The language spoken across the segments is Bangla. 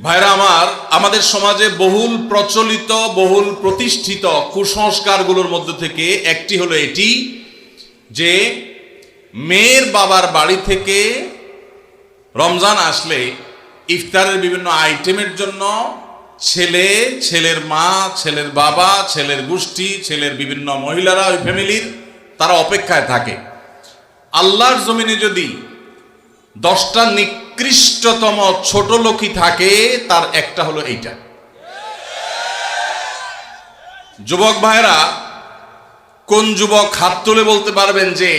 ভাইরা আমার, আমাদের সমাজে বহুল প্রচলিত, বহুল প্রতিষ্ঠিত কুসংস্কারগুলোর মধ্যে থেকে একটি হলো এটি যে মেয়ের বাবার বাড়ি থেকে রমজান আসলে ইফতারের বিভিন্ন আইটেমের জন্য ছেলে, ছেলের মা, ছেলের বাবা, ছেলের গোষ্ঠী, ছেলের বিভিন্ন মহিলারা ওই ফ্যামিলির, তারা অপেক্ষায় থাকে। আল্লাহর জমিনে যদি দশটা নিকৃষ্টতম ছোট লোকই থাকে, তার একটা হলো এইটা। যুবক ভাইরা কোন যুবক হাত তুলে বলতে পারবেন যে,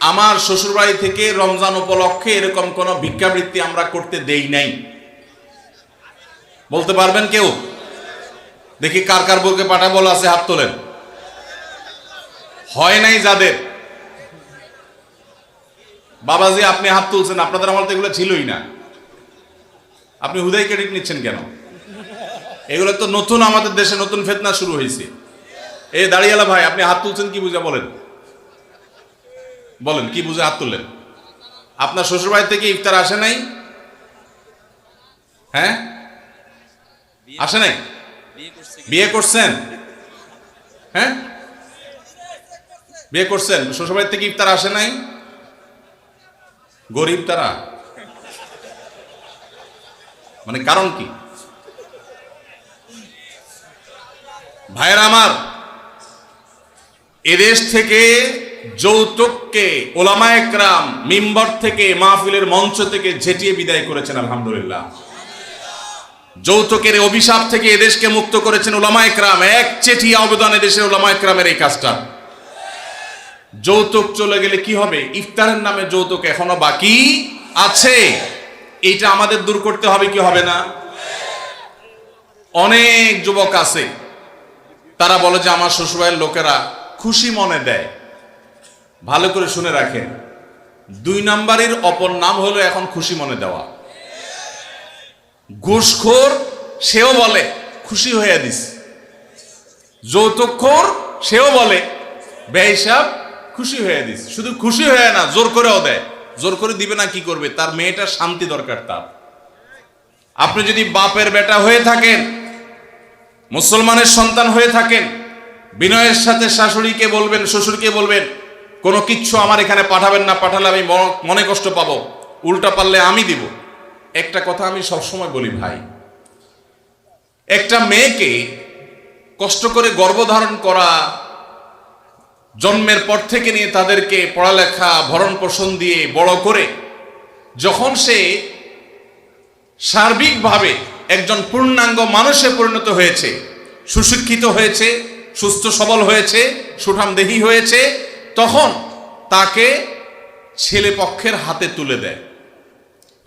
আমার শ্বশুরবাড়ি থেকে রমজান উপলক্ষে এরকম কোনো ভিক্ষাবৃত্তি আমরা করতে দেই নাই বলতে পারবেন কেউ? দেখি কার কার বউকে পাঠা বলা আছে হাত তোলেন। হয় নাই যাদের? বাবাজি, আপনি হাত তুলছেন, আপনাদের আমার তো এগুলো ছিলই না। আপনি হুদাই ক্রেডিট নিচ্ছেন কেন? এগুলো তো নতুন আমাদের দেশে, নতুন ফেতনা শুরু হয়েছে এই দাঁড়িয়ালা ভাই, আপনি হাত তুলছেন কি বুঝা বলেন? বলেন, কি বুঝে হাত তুললেন? আপনার শ্বশুরবাড়ি থেকে ইফতার আসে নাই? হ্যাঁ? আসে নাই? বিয়ে করছেন? হ্যাঁ? বিয়ে করছেন? শ্বশুরবাড়ি থেকে ইফতার আসে নাই? গরিব তারা? মানে কারণ কি? ভাইয়ের আমার, এদেশ থেকে যৌতুককে ওলামা একরাম মিম্বর থেকে মাহফিলের মঞ্চ থেকে ঝেটিয়ে বিদায় করেছেন, আলহামদুলিল্লাহ। যৌতুকের অভিশাপ থেকে এদেশকে মুক্ত করেছেন ওলামা একরাম। এক চেটিয়া অবদান এদেশের ওলামা একরামের এই কাজটা। যৌতুক চলে গেলে কি হবে? ইফতারের নামে যৌতুক এখনও বাকি আছে। এটা আমাদের দূর করতে হবে কি হবে না? অনেক যুবক আছে, তারা বলে যে আমার শ্বশুরবাড়ির লোকেরা খুশি মনে দেয়। ভালো করে শুনে রাখেন, দুই নাম্বারের অপর নাম হলো এখন খুশি মনে দেওয়া। ঘুষখোর, সেও বলে, খুশি হয়ে দিস। যৌতুকখোর, সেও বলে, বেহিসাব খুশি হয়ে দিস। শুধু খুশি হয়ে না, জোর করেও দেয় জোর করে দিবে না, কি করবে? তার মেয়েটার শান্তি দরকার তার। আপনি যদি বাপের বেটা হয়ে থাকেন, মুসলমানের সন্তান হয়ে থাকেন, বিনয়ের সাথে শাশুড়িকে বলবেন, শ্বশুরকে বলবেন, কোনো কিচ্ছু আমার এখানে পাঠাবেন না, পাঠালে আমি মনে কষ্ট পাবো। উল্টা পারলে আমি দিব। একটা কথা আমি সবসময় বলি, ভাই। একটা মেয়েকে কষ্ট করে গর্ভধারণ করা জন্মের পর থেকে নিয়ে তাদেরকে পড়ালেখা ভরণ পোষণ দিয়ে বড় করে যখন সে সার্বিকভাবে একজন পূর্ণাঙ্গ মানুষে পরিণত হয়েছে, সুশিক্ষিত হয়েছে, সুস্থ সবল হয়েছে সুঠাম দেহি হয়েছে, তখন তাকে ছেলে পক্ষের হাতে তুলে দেয়।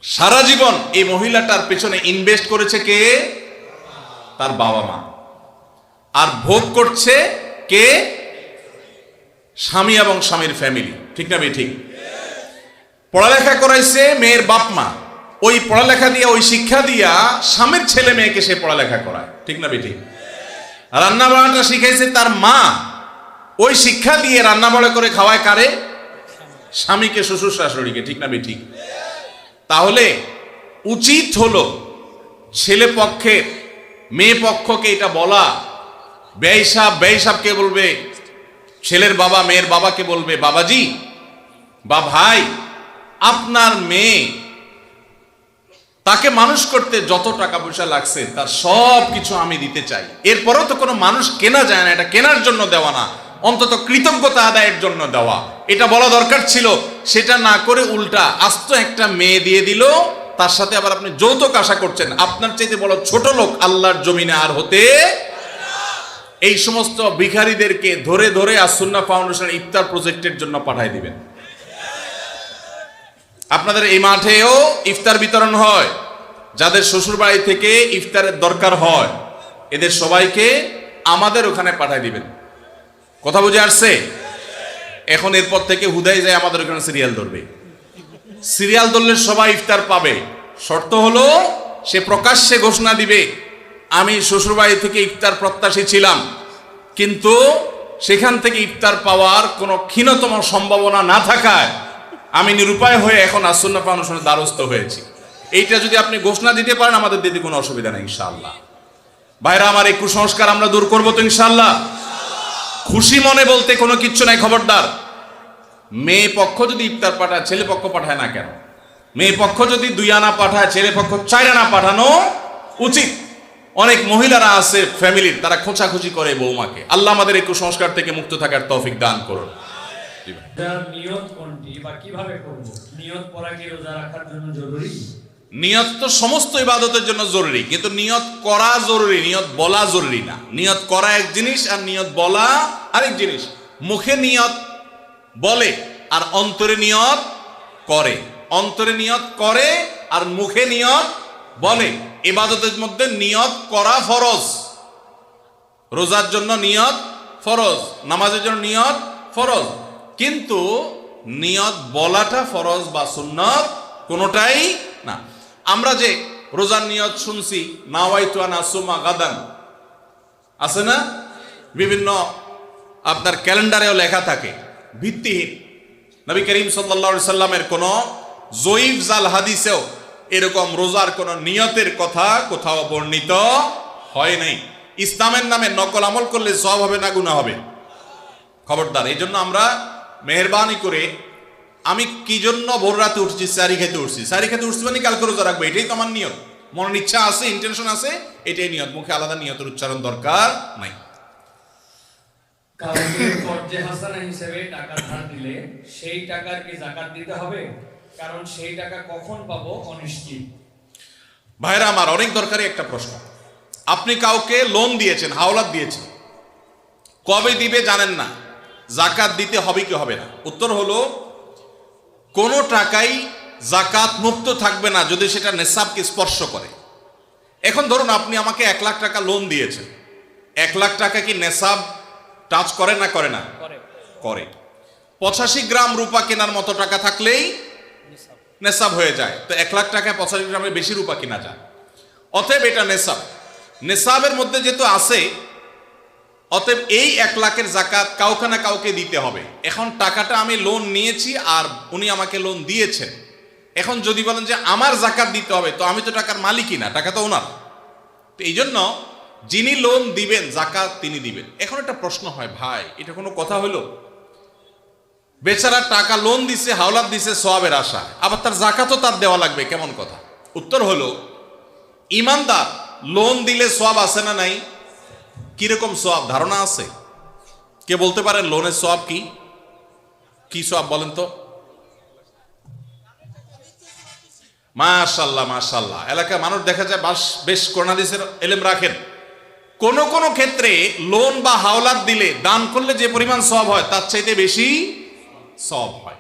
সারা জীবন এই মহিলাটার পেছনে ইনভেস্ট করেছে কে? তার বাবা মা। আর ভোগ করছে কে? স্বামী এবং স্বামীর ফ্যামিলি ঠিক না ঠিক। পড়ালেখা করাইছে মেয়ের বাপ মা। ওই পড়ালেখা দিয়া, ওই শিক্ষা দিয়া স্বামীর ছেলে মেয়েকে সে পড়ালেখা করায়। ঠিক না বেটি রান্না বাড়াটা শিখাইছে তার মা। ওই শিক্ষা দিয়ে রান্না বাড়া করে খাওয়ায় কারে? স্বামীকে, শ্বশুর শাশুড়িকে। ঠিক না বেটি তাহলে উচিত হলো ছেলে পক্ষে মেয়ে পক্ষকে এটা বলা। ব্যয়সাব ব্যয়সাবকে বলবে ছেলের বাবা, মেয়ের বাবাকে বলবে, বাবাজি, বা ভাই, আপনার মেয়ে তাকে মানুষ করতে যত টাকা পয়সা লাগছে, তার সব কিছু আমি দিতে চাই। এরপরেও তো কোনো মানুষ কেনা যায় না, এটা কেনার জন্য দেওয়া না, অন্তত কৃতজ্ঞতা আদায়ের জন্য দেওয়া। এটা বলা দরকার ছিল, সেটা না করে উল্টা আস্ত একটা মেয়ে দিয়ে দিল, তার সাথে আবার আপনি যৌতুক আশা করছেন। আপনার চাইতে বড় ছোট লোক আল্লাহর জমিনে আর হতে এই সমস্ত ভিখারিদেরকে ধরে ধরে আসুন্না ফাউন্ডেশন ইফতার প্রজেক্টের জন্য পাঠাই দিবেন। আপনাদের এই মাঠেও ইফতার বিতরণ হয়, যাদের শ্বশুর বাড়ি থেকে ইফতারের দরকার হয়, এদের সবাইকে আমাদের ওখানে পাঠাই দিবেন। কথা বুঝে আসছে? এখন এরপর থেকে হুদাই যায় আমাদের ওখানে সিরিয়াল ধরবে। সিরিয়াল ধরলে সবাই ইফতার পাবে। শর্ত হলো, সে প্রকাশ্যে ঘোষণা দিবে। আমি শ্বশুরবাড়ি থেকে ইফতার প্রত্যাশী ছিলাম, কিন্তু সেখান থেকে ইফতার পাওয়ার কোনো ক্ষীণতম সম্ভাবনা না থাকায় আমি নিরুপায় হয়ে এখন আসন্না ফাউন্ডেশনের দ্বারস্থ হয়েছি। এইটা যদি আপনি ঘোষণা দিতে পারেন, আমাদের দিতে কোনো অসুবিধা নেই, ইনশাআল্লাহ। ভাইরা, আমার এই কুসংস্কার আমরা দূর করব তো, ইনশাআল্লাহ? খুশি মনে বলতে কোনো কিচ্ছু নাই, খবরদার। মেয়ে পক্ষ যদি ইফতার পাঠায়, ছেলে পক্ষ পাঠায় না কেন? মেয়ে পক্ষ যদি দুই আনা পাঠায়, ছেলে পক্ষ চার আনা পাঠানো উচিত। অনেক মহিলারা আছে ফ্যামিলির তারা খোঁচাখুচি করে বৌমাকে। আল্লাহ আমাদের এই কুসংস্কার থেকে মুক্ত থাকার তৌফিক দান করুন। নিয়ত তো সমস্ত ইবাদতের জন্য জরুরি কিন্তু নিয়ত করা জরুরি নিয়ত বলা জরুরি না। নিয়ত করা এক জিনিস আর নিয়ত বলা আরেক জিনিস। মুখে নিয়ত বলে আর অন্তরে নিয়ত করে। অন্তরে নিয়ত করে আর মুখে নিয়ত বলে। ইবাদতের মধ্যে নিয়ত করা ফরজ। রোজার জন্য নিয়ত ফরজ, নামাজের জন্য নিয়ত ফরজ। কিন্তু নিয়ত বলাটা ফরজ বা সুন্নত কোনোটাই না। আমরা যে রোজার নিয়ত শুনছি, নাওয়াইতু আন আসুমা গাদান। আছে না? বিভিন্ন আপনার ক্যালেন্ডারেও লেখা থাকে, ভিত্তিহীন। নবী করিম সাল্লা সাল্লামের কোনো জয়ীফ জাল হাদিসেও এরকম রোজার কোনো নিয়তের কথা কোথাও বর্ণিত হয় নাই। ইসলামের নামে নকল আমল করলে সব হবে না গুণা হবে? খবরদার এই জন্য আমরা মেহরবানি করে আমি কি জন্য ভোর রাতে উঠছি, সারি খেতে উঠছি? সারি খেতে উঠছি মানে কালকে রোজা রাখব? এটাই তো আমার নিয়ত। মনের ইচ্ছা আছে ইন্টেনশন আছে, এটাই নিয়ত। মুখে আলাদা নিয়তের উচ্চারণ দরকার নাই। টাকা ধার দিলে সেই টাকার কি জাকাত দিতে হবে? কারণ সেই টাকা কখন পাবো অনিশ্চিত। ভাইরা আমার অনেক দরকারি একটা প্রশ্ন। আপনি কাউকে লোন দিয়েছেন হাওলাত দিয়েছেন। কবে দিবে জানেন না জাকাত দিতে হবে কি হবে না। উত্তর হলো কোনো টাকাই জাকাত মুক্ত থাকবে না যদি সেটা নেশাবকে স্পর্শ করে। এখন ধরুন আপনি আমাকে এক লাখ টাকা লোন দিয়েছেন। এক লাখ টাকা কি নেশাব টাচ করে না করে না? করে। পঁচাশি গ্রাম রূপা কেনার মতো টাকা থাকলেই নেশাব হয়ে যায়। তো এক লাখ টাকায় পঁচাশি গ্রামে বেশি রূপা কিনা যায়। অতএব এটা নেশাব। নেশাবের মধ্যে যেহেতু আছে, অতএব এই এক লাখের জাকাত কাউকে না কাউকে দিতে হবে। এখন টাকাটা আমি লোন নিয়েছি আর উনি আমাকে লোন দিয়েছেন। এখন যদি বলেন যে আমার জাকাত দিতে হবে, তো আমি তো টাকার মালিকই না, টাকা তো ওনার। তো এই জন্য যিনি লোন দিবেন, জাকাত তিনি দিবেন। এখন একটা প্রশ্ন হয়, ভাই, এটা কোনো কথা হলো? বেচারা টাকা লোন দিছে, হাওলাত দিছে সোয়াবের আশা আবার তার জাকাতও তার দেওয়া লাগবে, কেমন কথা? উত্তর হলো, ইমানদার লোন দিলে সোয়াব আছে না নাই? কীরকম সোয়াব ধারণা আছে? কে বলতে পারেন লোনের সোয়াব কি? কি সোয়াব বলেন তো? মাশাল্লাহ মাশাল্লাহ। এলাকায় মানুষ দেখা যায় বাস, বেশ করোনাদিসের এলেম রাখেন। কোন কোন ক্ষেত্রে লোন বা হাওলাত দিলে দান করলে যে পরিমাণ সব হয়, তার চাইতে বেশি সব হয়।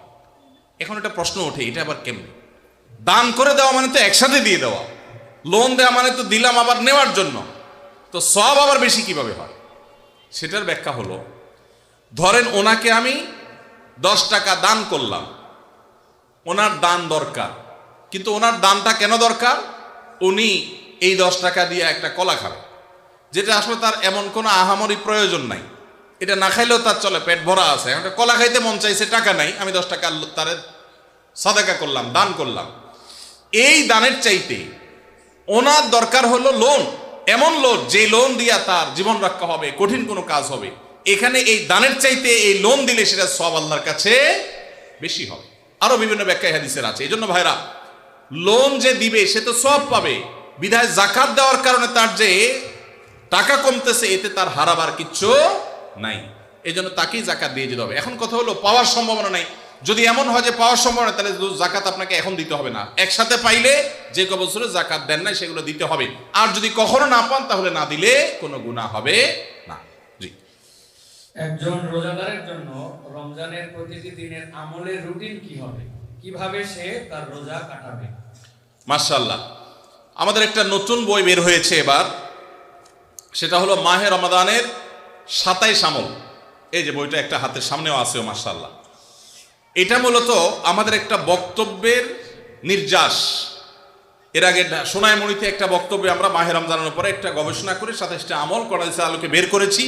এখন একটা প্রশ্ন ওঠে, এটা আবার কেমন? দান করে দেওয়া মানে তো একসাথে দিয়ে দেওয়া। লোন দেওয়া মানে তো দিলাম আবার নেওয়ার জন্য। তো সব আবার বেশি কীভাবে হয়? সেটার ব্যাখ্যা হলো, ধরেন ওনাকে আমি দশ টাকা দান করলাম। ওনার দান দরকার। কিন্তু ওনার দানটা কেন দরকার? উনি এই দশ টাকা দিয়ে একটা কলা খাবে। যেটা আসলে তার এমন কোনো আহামরি প্রয়োজন নাই। এটা না খাইলেও তার চলে, পেট ভরা আছে। কলা খাইতে মন চাইছে, টাকা নাই। আমি দশ টাকা তার সাদাকা করলাম, দান করলাম। এই দানের চাইতে ওনার দরকার হলো লোন এমন লোন যে লোন দিয়া তার জীবন রক্ষা হবে, কঠিন কোনো কাজ হবে। এখানে এই দানের চাইতে এই লোন দিলে সেটা সব আল্লাহর কাছে বেশি হবে। আরও বিভিন্ন ব্যাখ্যা হাদিসের আছে। এই জন্য ভাইরা লোন যে দিবে, সে তো সব পাবে। বিধায় জাকাত দেওয়ার কারণে তার যে টাকা কমতেছে, এতে তার হারাবার কিচ্ছু নাই। এই জন্য তাকেই জাকাত দিয়ে দিতে হবে। এখন কথা হলো পাওয়ার সম্ভাবনা নাই। যদি এমন হয় যে পাওয়ার সম্ভাবনা তাহলে জাকাত আপনাকে এখন দিতে হবে না। একসাথে পাইলে যে ক বছরে জাকাত দেন নাই সেগুলো দিতে হবে। আর যদি কখনো না পান তাহলে না দিলে কোনো গুণা হবে না। জি। একজন রোজাদারের জন্য রমজানের প্রতিটি দিনের আমলের রুটিন কি হবে? কীভাবে সে তার রোজা কাটাবে? মার্শাল্লাহ আমাদের একটা নতুন বই বের হয়েছে এবার। সেটা হলো মাহে রমাদানের সাতাইশ আমল। এই যে বইটা একটা হাতের সামনেও আছে মার্শাল্লাহ এটা মূলত আমাদের একটা বক্তব্যের নির্যাস। এর আগে সোনাইমণিতে একটা বক্তব্যে আমরা মাহে রমজানের উপরে একটা গবেষণা করে সাতাইশটা আমল করা আলোকে বের করেছি,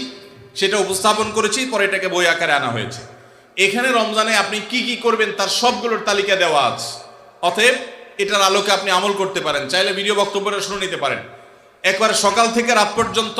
সেটা উপস্থাপন করেছি, পরে এটাকে বই আকারে আনা হয়েছে। এখানে রমজানে আপনি কি কি করবেন তার সবগুলোর তালিকা দেওয়া আছে। অতএব এটার আলোকে আপনি আমল করতে পারেন, চাইলে ভিডিও বক্তব্যটা শুনে নিতে পারেন। একবার সকাল থেকে রাত পর্যন্ত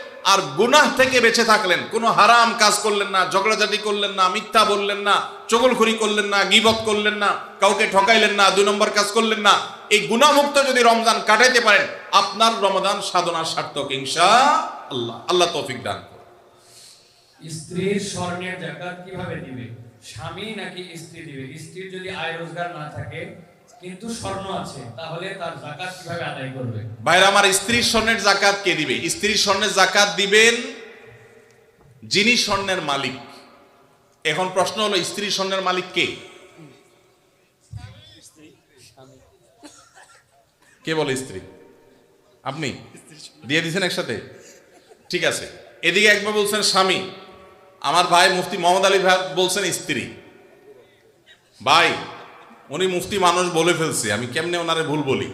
আর গুনাহ থেকে বেঁচে থাকলেন। কোনো হারাম কাজ করলেন না, ঝগড়াঝাটি করলেন না, মিথ্যা বললেন না, চগলখড়ি করলেন না, গিবত করলেন না, কাউকে ঠকাইলেন না দুই নম্বর কাজ করলেন না। এই গুনামুক্ত যদি রমজান কাটাইতে পারেন, আপনার রমজান সাধনা সার্থক ইনশা আল্লাহ আল্লাহ তৌফিক দান। স্ত্রীর স্বর্ণের জাকাত কীভাবে দিবে? স্বামী নাকি স্ত্রী দিবে? স্ত্রীর যদি আয় রোজগার না থাকে কিন্তু স্বর্ণ আছে, তাহলে তার জাকাত কীভাবে আদায় করবে? ভাইরা, আমার স্ত্রীর স্বর্ণের জাকাত কে দিবে? স্ত্রীর স্বর্ণের জাকাত দিবেন যিনি স্বর্ণের মালিক। এখন প্রশ্ন হলো স্ত্রীর স্বর্ণের মালিক কে? কে বলে স্ত্রী? আপনি? দিয়ে দিয়েছেন একসাথে? ঠিক আছে। এদিকে একবার বলছেন স্বামী। আমার ভাই মুফতি মোহাম্মদ আলী ভাই বলছেন স্ত্রী। ভাই উনি মুফতি মানুষ বলে ফেলছে, আমি কেমনে ওনারে ভুল বলি?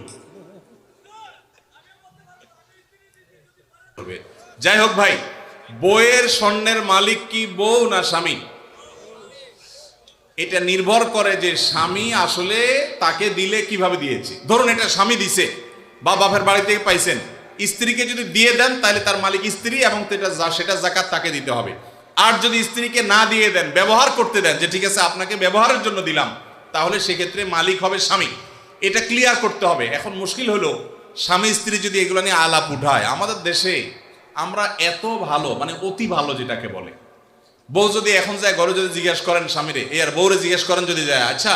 যাই হোক ভাই, বইয়ের স্বর্ণের মালিক কি বউ না স্বামী? এটা নির্ভর করে যে স্বামী আসলে তাকে দিলে কীভাবে দিয়েছে। ধরুন এটা স্বামী দিছে, বা বাপের বাড়ি থেকে পাইছেন। স্ত্রীকে যদি দিয়ে দেন, তাহলে তার মালিক স্ত্রী এবং সেটা জাকাত তাকে দিতে হবে। আর যদি স্ত্রীকে না দিয়ে দেন, ব্যবহার করতে দেন, যে ঠিক আছে, আপনাকে ব্যবহারের জন্য দিলাম তাহলে সেক্ষেত্রে মালিক হবে স্বামী। এটা ক্লিয়ার করতে হবে। এখন মুশকিল হলো, স্বামী স্ত্রী যদি এগুলো নিয়ে আলাপ উঠায়, আমাদের দেশে আমরা এত ভালো মানে অতি ভালো যেটাকে বলে। বউ যদি এখন যায় ঘরে যদি জিজ্ঞেস করেন স্বামীরে এ আর বউরে জিজ্ঞেস করেন যদি যায় আচ্ছা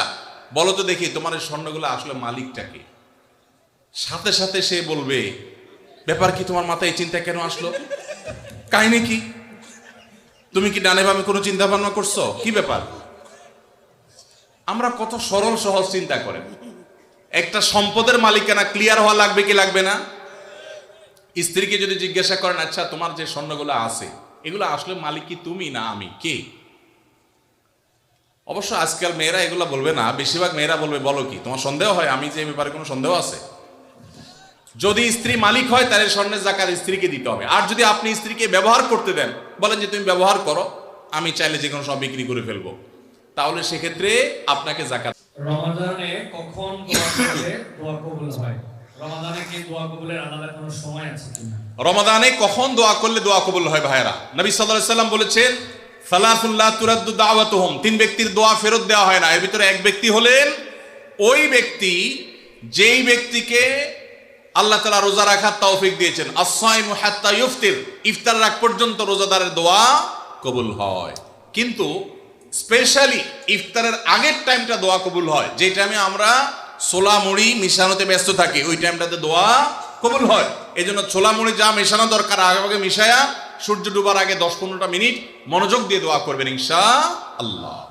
বলো তো দেখি তোমার এই স্বর্ণগুলো আসলে মালিকটাকে সাথে সাথে সে বলবে, ব্যাপার কি তোমার মাথায় এই চিন্তা কেন আসলো? কাহিনী কি? তুমি কি ডানে বামে কোনো চিন্তা ভাবনা করছ? কি ব্যাপার? আমরা কত সরল সহজ চিন্তা করেন। একটা সম্পদের মালিকানা ক্লিয়ার হওয়া লাগবে কি লাগবে না? স্ত্রীকে যদি জিজ্ঞাসা করেন আচ্ছা তোমার যে স্বর্ণগুলো আছে, এগুলো আসলে মালিক কি তুমি না আমি? কে? অবশ্য আজকাল মেয়েরা এগুলো বলবে না। বেশিরভাগ মেয়েরা বলবে, বলো কি, তোমার সন্দেহ হয়? আমি যে ব্যাপারে কোনো সন্দেহ আছে? যদি স্ত্রী মালিক হয়, তাহলে স্বর্ণের জাকাত স্ত্রীকে দিতে হবে। আর যদি আপনি স্ত্রীকে ব্যবহার করতে দেন, বলেন যে, তুমি ব্যবহার করো, আমি চাইলে যে কোনো সব বিক্রি করে ফেলব। তাহলে সেক্ষেত্রে আপনাকে জাকাত রমাদানে কখন দোয়া করলে দোয়া কবুল হয়? রমাদানে কি দোয়া কবুলের আলাদা কোনো সময় আছে কিনা? রমাদানে কখন দোয়া করলে দোয়া কবুল হয় ভাইয়েরা? নবী সাল্লাল্লাহু সাল্লাম বলেছেন তুরাদ্দু দাওয়াতুহুম। তিন ব্যক্তির দোয়া ফেরত দেওয়া হয় না এর ভিতরে এক ব্যক্তি হলেন ওই ব্যক্তি যেই ব্যক্তিকে আল্লাহ তাআলা রোজা রাখার তৌফিক দিয়েছেন। আস-সাইমু হাত্তা ইফতির ইফতার রাখ পর্যন্ত রোজাদারের দোয়া কবুল হয়। কিন্তু স্পেশালি ইফতারের আগের টাইমটা দোয়া কবুল হয়। যে টাইমে আমরা ছোলা মুড়ি মিশানোতে ব্যস্ত থাকি, ওই টাইমটাতে দোয়া কবুল হয়। এই জন্য ছোলা মুড়ি যা মেশানো দরকার, আগে আগে মিশায়া সূর্য ডুবার আগে দশ পনেরোটা মিনিট মনোযোগ দিয়ে দোয়া করবেন ইনশা আল্লাহ